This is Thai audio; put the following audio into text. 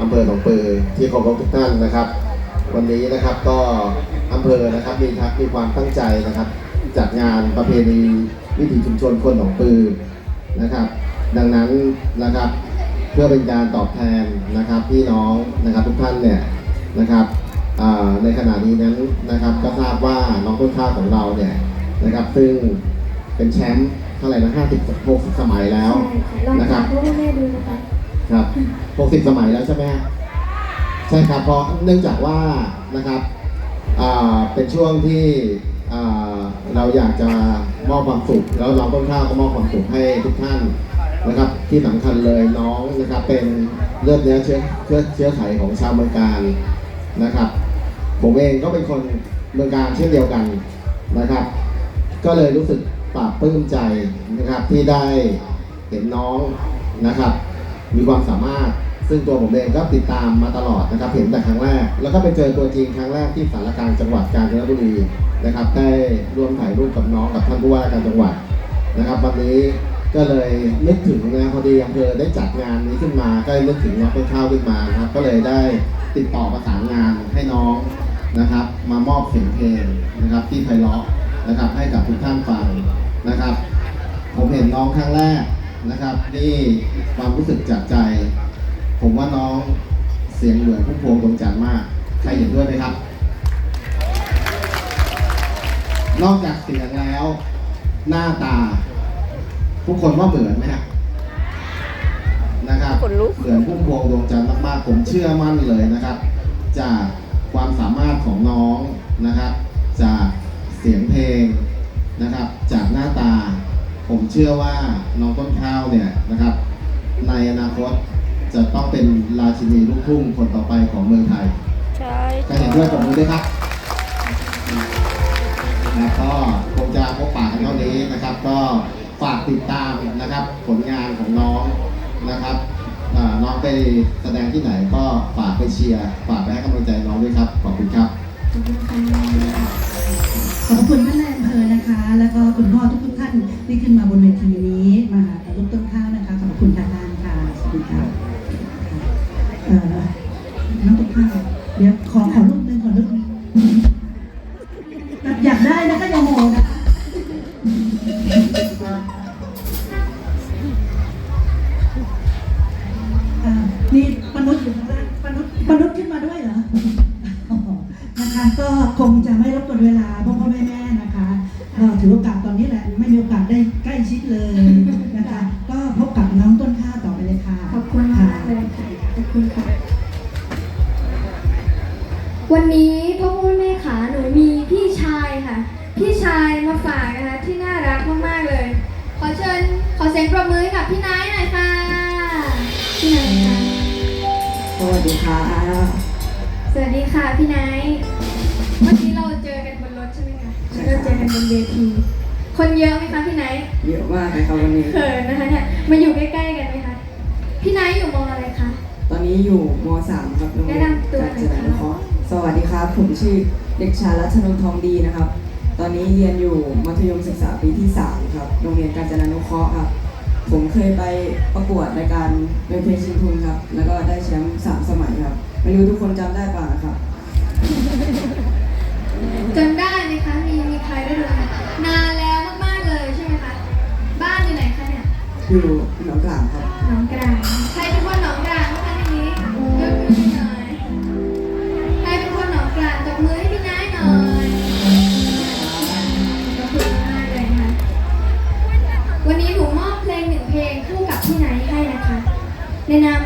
อำเภอหนองปือที่เคารพทุกท่านนะครับ วันนี้นะครับก็อำเภอนะครับมีทักมีความตั้งใจนะครับ จัดงานประเพณีวิถีชุมชนคนหนองปือนะครับ ดังนั้นนะครับเพื่อเป็นการตอบแทนนะครับพี่น้องนะครับทุกท่านเนี่ยนะครับอ่าในขณะนี้นั้นนะครับก็ทราบว่าน้องต้นข้าวของเราเนี่ยนะครับซึ่งเป็นแชมป์เท่าไหร่นะ50 60สมัยแล้วลองนะคถารัมบพ่อแม่ดูนะ ครับ60 สมัยแล้วใช่ไหมฮะใช่ครับเพราะเนื่องจากว่านะครับอ่าเป็นช่วงที่อ่าเราอยากจะมอบความสุขแล้วน้องต้นข้าวก็มอบความสุขให้ทุกท่านนะครับ ที่สำคัญเลยน้องนะครับเป็นเลือดเนื้อเชื้อเชื้อเชื้อไขของชาวเมืองการนะครับ ผมเองก็เป็นคนเมืองการเช่นเดียวกันนะครับ ก็เลยรู้สึกปลาบปลื้มใจนะครับที่ได้เห็นน้องนะครับ มีความสามารถ ซึ่งตัวผมเองก็ติดตามมาตลอดนะครับ เห็นแต่ครั้งแรก แล้วก็ไปเจอตัวจริงครั้งแรกที่สารกลางจังหวัดกาญจนบุรีนะครับได้ร่วมถ่ายรูปกับน้องกับท่านผู้ว่าการจังหวัดนะครับ วันนี้ก็เลยนึกถึงนะพอดีอำเภอได้จัดงานนี้ขึ้นมาก็เลยนึกถึงน้องต้นข้าวขึ้นมานะครับ ก็เลยได้ติดต่อประสานงานให้น้องนะครับ มามอบเสียงเพลงนะครับ ที่ไพเราะนะครับให้กับทุกท่านฟังนะครับ ผมเห็นน้องครั้งแรก นะครับ นี่ความรู้สึกจากใจ ผมว่าน้องเสียงเหมือนพุ่มพวงดวงจันทร์มาก ใครเห็นด้วยไหมครับ นอกจากเสียงแล้ว หน้าตา ทุกคนว่าเหมือนไหมครับนะครับขนลุกเหมือนพุ่มพวงดวงจันทร์มากๆผมเชื่อมั่นเลยนะครับ จากความสามารถของน้องนะครับ จากเสียงเพลงนะครับ จากหน้าตา ผมเชื่อว่าน้องต้นข้าวเนี่ยนะครับ ในอนาคตจะต้องเป็นราชินีลูกทุ่งคนต่อไปของเมืองไทยใช่ใครเห็นด้วยผมมือด้วยครับแล้วก็คงจะพบปากกันเท่านี้นะครับ ก็ฝากติดตามนะครับ ผลงานของน้องนะครับอ่าน้องไปแสดงที่ไหนก็ฝากไปเชียร์ฝากไปให้กำลังใจน้องด้วยครับ ขอบคุณครับขอบคุณค่ะขอบคุณท่าน นะคะ แล้วก็คุณพ่อทุกๆท่านที่ขึ้นมาบนเวทีนี้มาหาลูกต้นข้าวนะคะขอบคุณทางานค่ะสวัสดีค่ะน้องต้นข้าวเดี๋ยวขอขอรูปหนึ่งขอรูปหนึ่งอยากได้นะคะอย่าโหนะคะ อ่อถือโอกาสตอนนี้แหละ ไม่มีโอกาสได้ใกล้ชิดเลยนะคะ ก็พบกับน้องต้นข้าวต่อไปเลยค่ะ ขอบคุณมากเลยค่ะขอบคุณค่ะ วันนี้พ่อพ่อแม่ขาหนูมีพี่ชายค่ะ พี่ชายมาฝากนะคะที่น่ารักมากๆเลย ขอเชิญขอเสียงปรบมือให้กับพี่นายหน่อยค่ะพี่นายค่ะสวัสดีค่ะ สวัสดีค่ะพี่นายเมื่อกี้เราเจอกัน บนรถใช่ไหมคะแล้วก็เจอกันบนเวที คนเยอะไหมคะพี่นายเยอะมากเลยครับวันนี้ เขินนะคะเนี่ยมาอยู่ใกล้ๆกันไหมคะ พี่นายอยู่มออะไรคะ ตอนนี้อยู่ม .3 ครับโรงเรียนแนะนำตัวหน่กาอยญจค่ะนานุเคราะห์สวัสดีครับ ผมชื่อเด็กชายรัชนนท์ทองดีนะครับ ตอนนี้เรียนอยู่มัธยมศึกษาปีที่3ครับ โรงเรียนกาญจนานุเคราะห์ครับ ผมเคยไปประกวดรายการเวทีชิงทุนครับ แล้วก็ได้แชมป์สามสมัยครับ ไม่รู้ทุกคนจำได้เปล่านะครับ จำได้ เนี่ยอยู่หนองกลางครับ น้องกลาง ใครเป็นคนน้องกลางบ้างคะทีนี้ยกมือหน่อย ใครเป็นคนน้องกลางตบมือให้พี่นายหน่อยขอบคุณมากเลยนะคะวันนี้หนูมอบเพลงหนึ่งเพลงคู่กับพี่นายให้นะคะในนาม